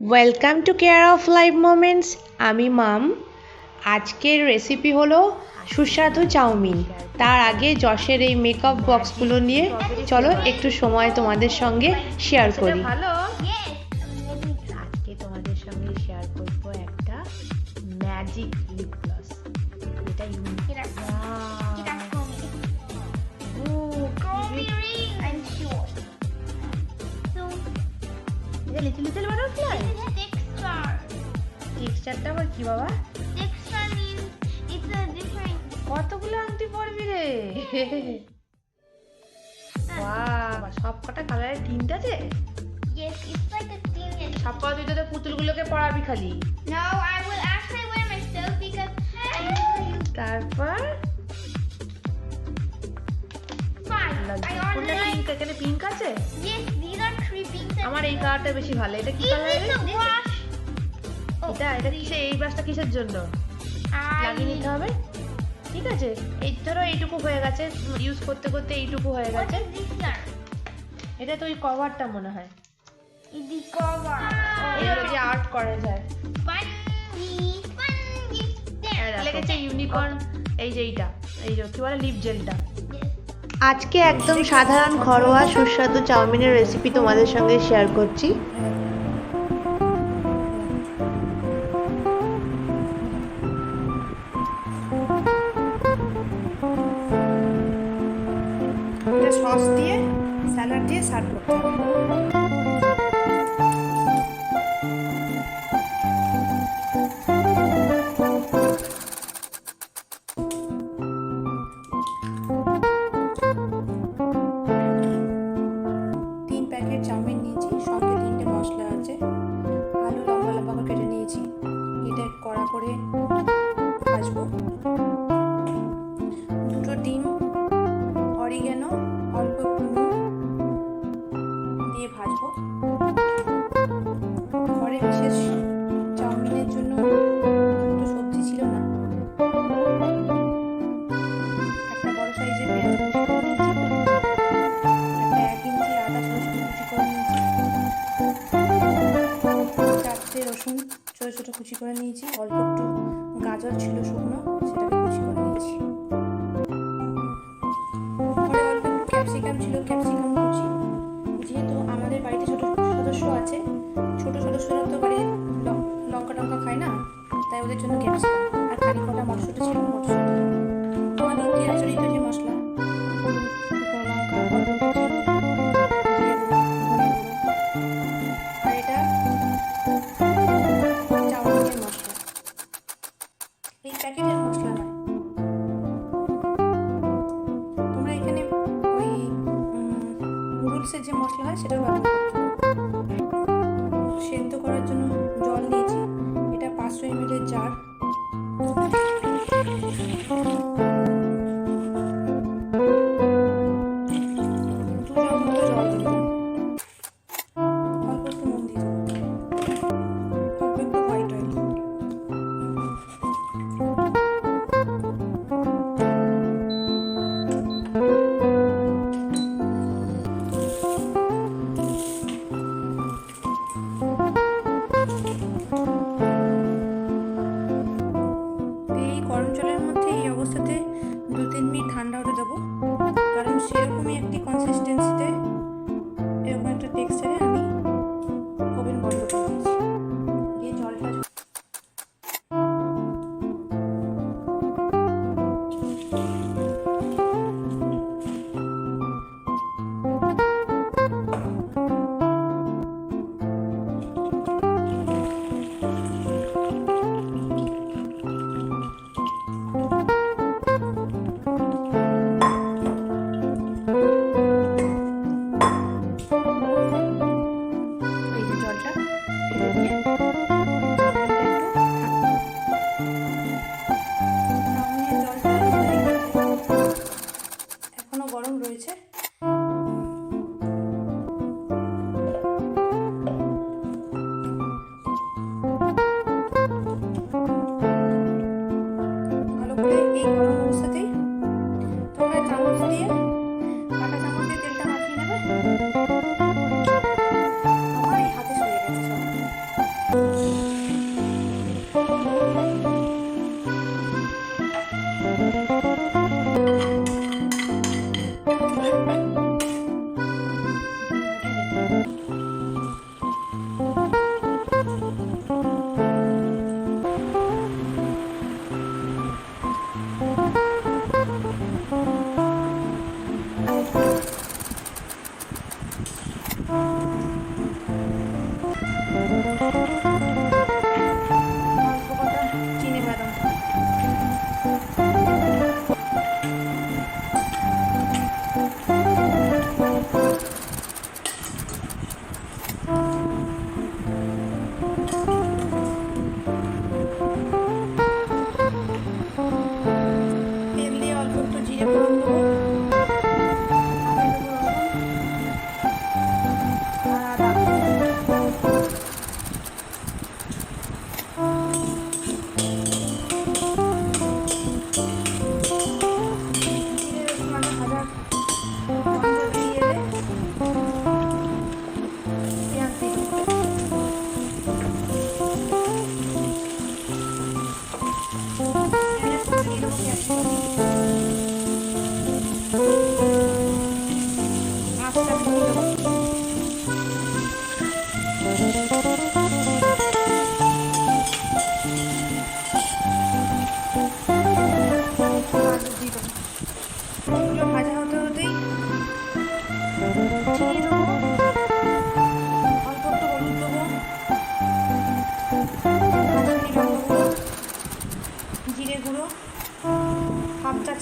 Welcome to care of life moments আমি মাম। আজকের recipe হলো সুস্বাদু চাউমিন। তার আগে যশের এই মেকআপ বক্সগুলো নিয়ে চলো একটু সময় তোমাদের সঙ্গে শেয়ার করি। ভালো? আজকে তোমাদের সঙ্গে শেয়ার করব একটা ম্যাজিক লিপ গ্লস এটা ইউনিক। এটা লিটল লিটল বাটারফ্লাই star. টেক্সচারটা আবার কি বাবা star means it's a different. কতগুলো আংটি পরবি রে বাহ সব কটা কালারের টিন্ট আছে that- সব কটা তুই তোদের পুতুলগুলোকে পরাবি খালি No, I will actually wear myself because I usually use তারপর five. কোনটা পিঙ্ক এখানে পিঙ্ক আছে Yes, these are three pinks. and- আমার এই কালারটা বেশি ভালো এটা কি কালার? Oh, এটা এটা কিসে এই ব্রাশটা কিসের জন্য লাগিয়ে নিতে হবে ঠিক আছে এই ধরো এইটুকু হয়ে গেছে ইউজ করতে করতে এইটুকু হয়ে গেছে? এটা তো ওই কভারটা মনে হয়? এগুলো যে আর্ট করা যায়. There. লেগেছে ইউনিকর্ন এই যে এইটা এই যে কি বলে লিপ জেলটা. আজকে একদম সাধারণ ঘরোয়া সুস্বাদু চাউমিনের রেসিপি তোমাদের সঙ্গে শেয়ার করছি। সস দিয়ে স্যালাড দিয়ে সার্ভ করতে কুচি করে নিয়েছি, অল্প একটু গাজর ছিল শুকনো, সেটাকে কুচি করে নিয়েছি। ক্যাপসিকাম ছিল, ক্যাপসিকাম কুচি। যেহেতু আমাদের বাড়িতে ছোট সদস্য আছে, ছোট সদস্যরা তো বাড়ি লঙ্কা টঙ্কা খায় না, তাই ওদের জন্য ক্যাপসিকাম আর খালি কটা মটরশুঁটি ছিল মশলা লঙ্কা। আর এটা ঠান্ডা হতে দেবো। কারণ সেরকমই একটি কনসিস্টেন্সিতে এই যে জলটা ফেলে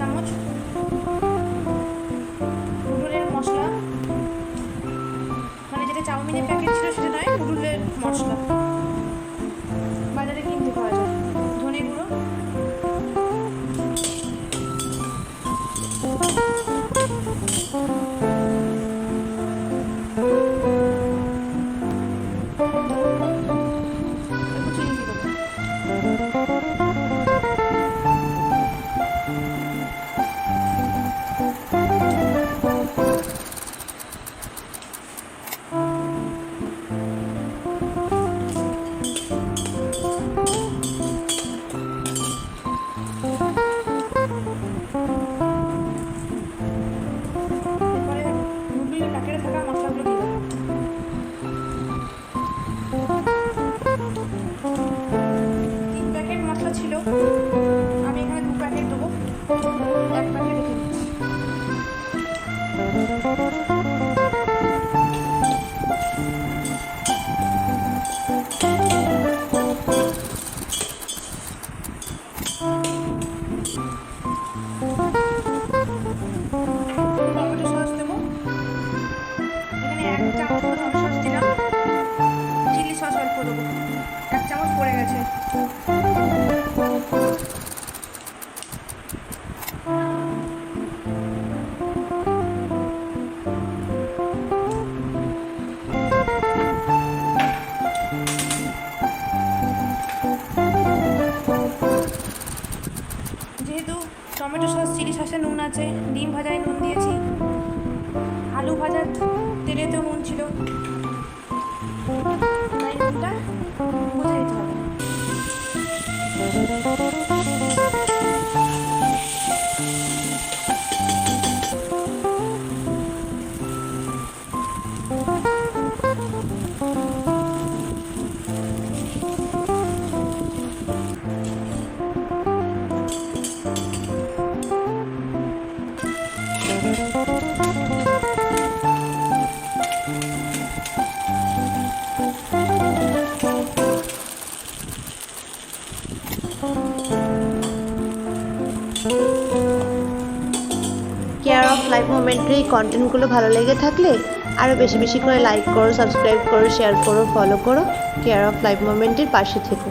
gusta mucho. দু হাজার তেরে তো লাইফ মোমেন্টের এই কন্টেন্টগুলো ভালো লেগে থাকলে আরও বেশি বেশি করে লাইক করো সাবস্ক্রাইব করো শেয়ার করো ফলো করো কেয়ার অফ লাইফ মোমেন্টের পাশে থেকো।